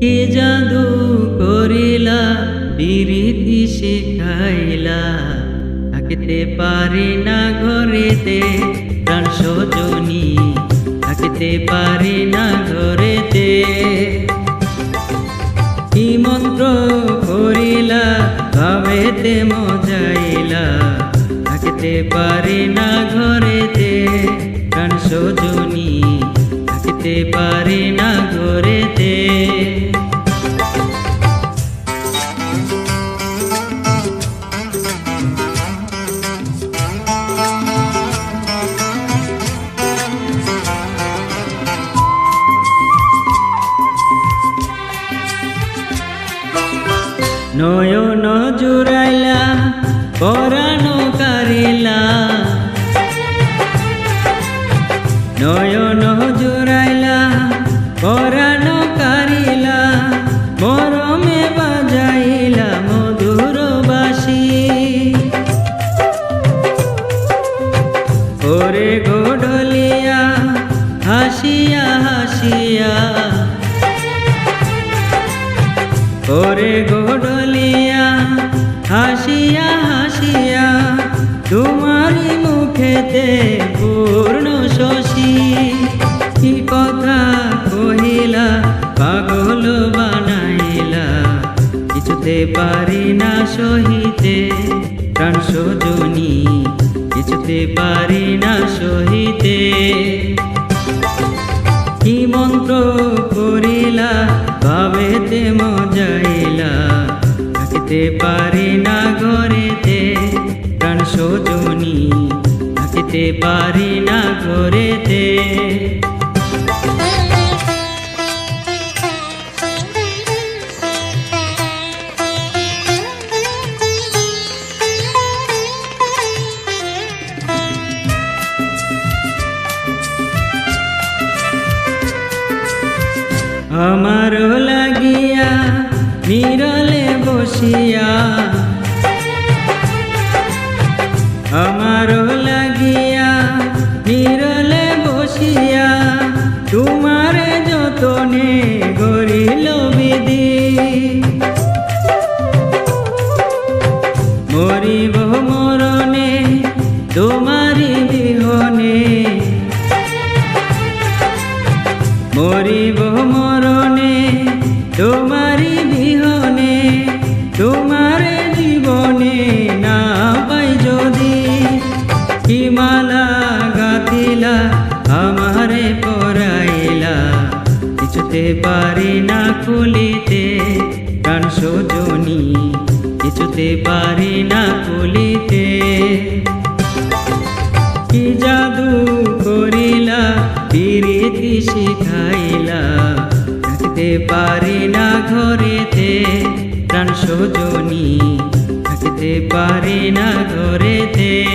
কে জাদু করিলা, বিরীতি শিখাইলা। থাকিতে পারি না ঘরেতে, প্রাণ সজনী। থাকিতে পারি না ঘরেতে। কি মন্ত্র করিলা, ভাবেতে মজাইলা। থাকিতে পারি না ঘরেতে নয়ন জুড়াইলা পরানো কারিলা। নয়ন জুড়াইলা পরানো কারিলা, মরমে বাজাইলা মধুর বাসি ওরে গোডলিয়া হাসিয়া হাসিয়া গোডলিয়া, হাসিয়া হাসিয়া, তোমারই মুখেতে পূর্ণ শশী। কি কথা কহিলা, পাগল বানাইলা। কিছুতে পারি না সহিতে, প্রাণ সজনী। কিছুতে পারি না সহিতে। কি মন্ত্র পারি না ঘরেতে আমার লাগিয়া নিরলে বসিয়া আমার তোমারি বিহনে মরিব মরণে, তোমারি বিহনে, তোমার জীবনে না পাই যদি কি মালা গাতিলা আমারে পরাইলা। কিছুতে পারি না খুলিতে প্রাণ সজনী, কিছুতে পারি না খুলিতে কি জাদু করিলা প্রীতি শিখাইলা? থাকতে পারি না ঘরেতে, প্রাণ সজনী। থাকতে পারি না ঘরেতে।